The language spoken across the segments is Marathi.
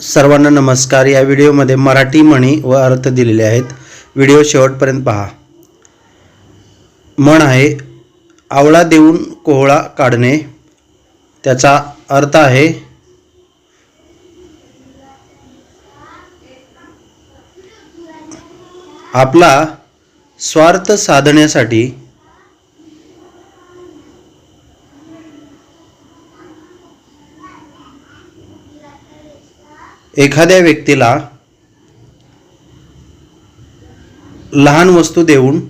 सर्वांना नमस्कार. या व्हिडिओमध्ये मराठी म्हणी व अर्थ दिलेले आहेत. व्हिडिओ शेवटपर्यंत पहा. म्हण आहे आवळा देऊन कोहळा काढणे. त्याचा अर्थ आहे आपला स्वार्थ साधण्यासाठी एखाद्या व्यक्तीला लहान वस्तू देऊन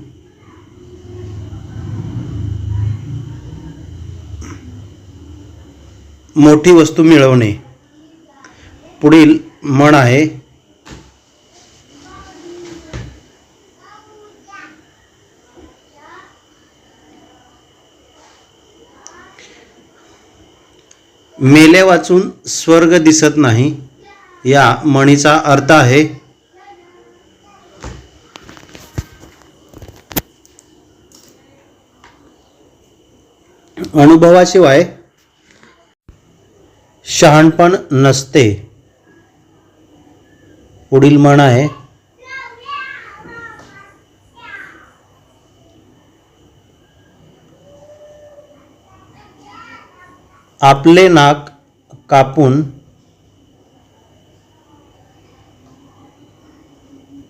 मोठी वस्तू मिळवणे पुढील म्हण आहे मेले वाचून स्वर्ग दिसत नाही. या म्हणीचा अर्थ आहे अनुभवाशिवाय शहाणपण नसते. पुढील म्हण आहे आपले नाक कापून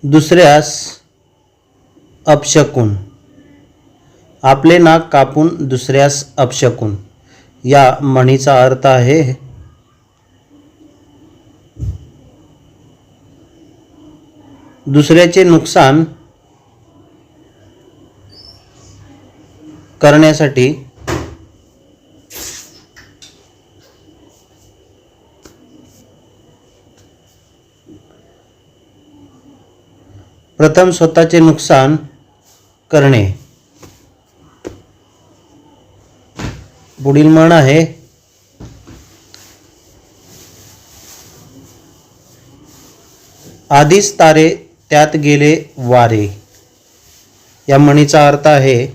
दुसऱ्यास अपशकून. आपले नाक कापून दुसऱ्यास अपशकून. या म्हणीचा अर्थ आहे दुसऱ्याचे नुकसान करण्यासाठी प्रथम स्वतःचे नुकसान करणे. पुढील म्हण आहे आधीच तारे त्यात गेले वारे. या म्हणीचा अर्थ आहे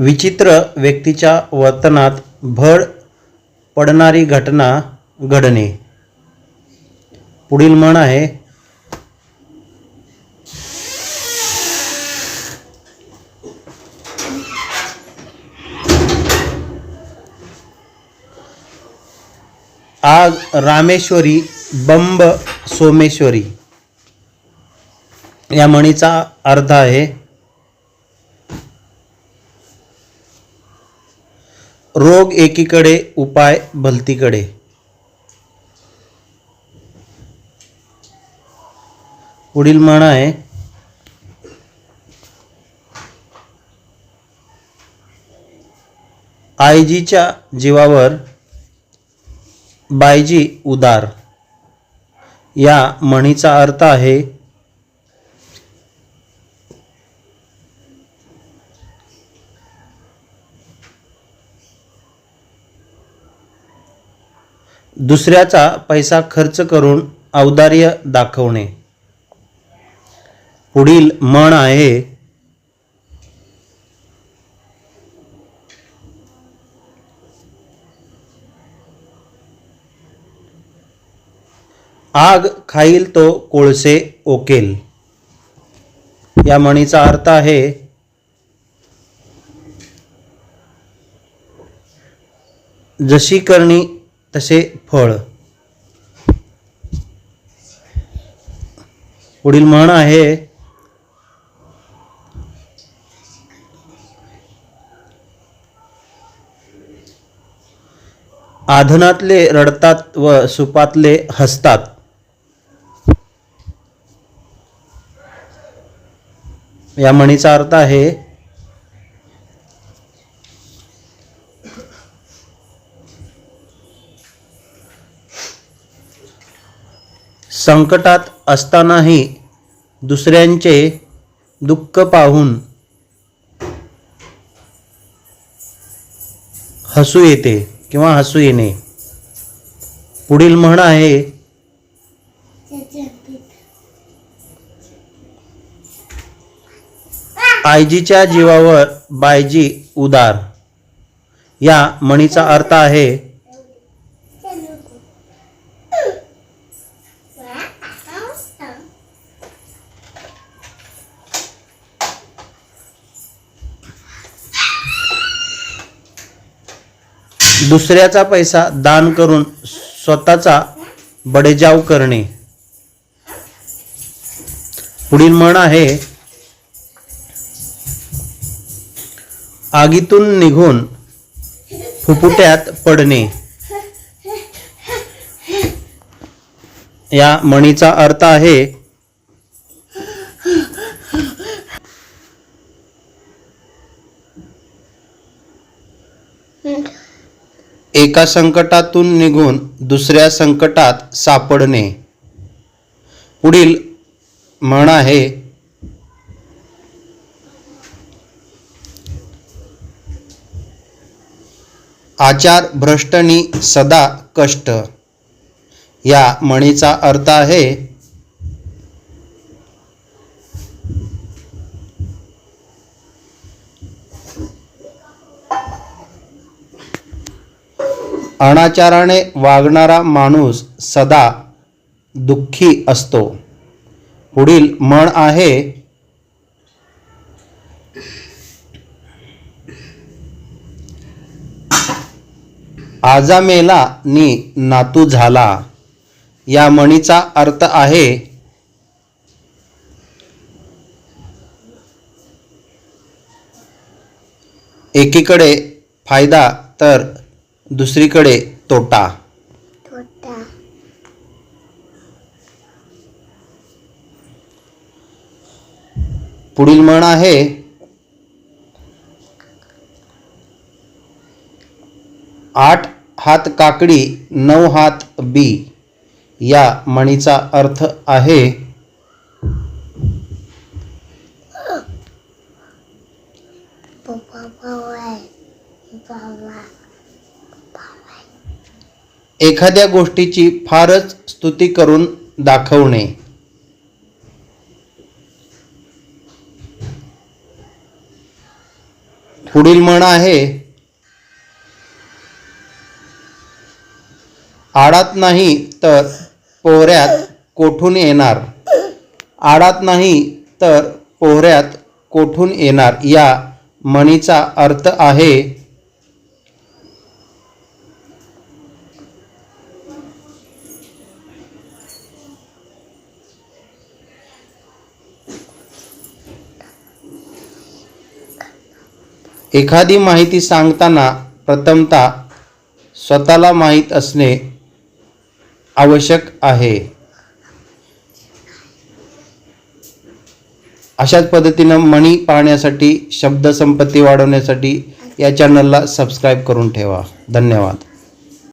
विचित्र व्यक्तीच्या वर्तनात भड पडणारी घटना घडणे. पुढील म्हण आहे आग रामेश्वरी बंब सोमेश्वरी. या म्हणीचा अर्थ आहे रोग एकीकडे उपाय भलतीकडे. पुढील म्हण आहे आयजीच्या जीवावर बायजी उदार. या म्हणीचा अर्थ आहे दुसऱ्याचा पैसा खर्च करून औदार्य दाखवणे. पुढील म्हण आहे आग खाईल तो कोळसे ओकेल. या म्हणीचा अर्थ आहे जशी करणी तसे फळ. पुढील म्हण आहे आधनातले रडतात व सुपातले हसतात. या म्हणीचा अर्थ आहे संकटात असतानाही दुसऱ्यांचे दुःख पाहून हसू येते किंवा हसू येणे. पुढील म्हण आहे आयजीच्या जीवावर बायजी उदार. या म्हणीचा अर्थ आहे दुसऱ्याचा पैसा दान करून स्वतःचा बडेजाव करणे. पुढील म्हण आहे आगीतून निघून फुफुट्यात पडणे. या म्हणीचा अर्थ आहे एका संकटातून निघून दुसऱ्या संकटात सापडणे. पुढील म्हण आहे आचार भ्रष्टनी सदा कष्ट. या म्हणीचा अर्थ आहे अनाचाराने वागणारा माणूस सदा दुःखी असतो. पुढील म्हण आहे आजा मेला नातू झाला. या म्हणीचा अर्थ आहे एकीकडे फायदा तर दुसरीकडे तोटा. पुढील म्हण आहे आठ हात काकडी नऊ हात बी. या म्हणीचा अर्थ आहे एखाद्या गोष्टीची फारच स्तुती करून दाखवणे. पुढील म्हण आहे आडात नाही तर पोहऱ्यात कोठून येणार? आडात नाही तर पोहऱ्यात कोठून येणार? या म्हणीचा अर्थ आहे एखादी माहिती सांगताना प्रथमतः स्वतःला माहीत असणे आवश्यक आहे. अशाच पद्धतीनं मणी पाहण्यासाठी शब्दसंपत्ती वाढवण्यासाठी या चॅनलला सबस्क्राईब करून ठेवा. धन्यवाद.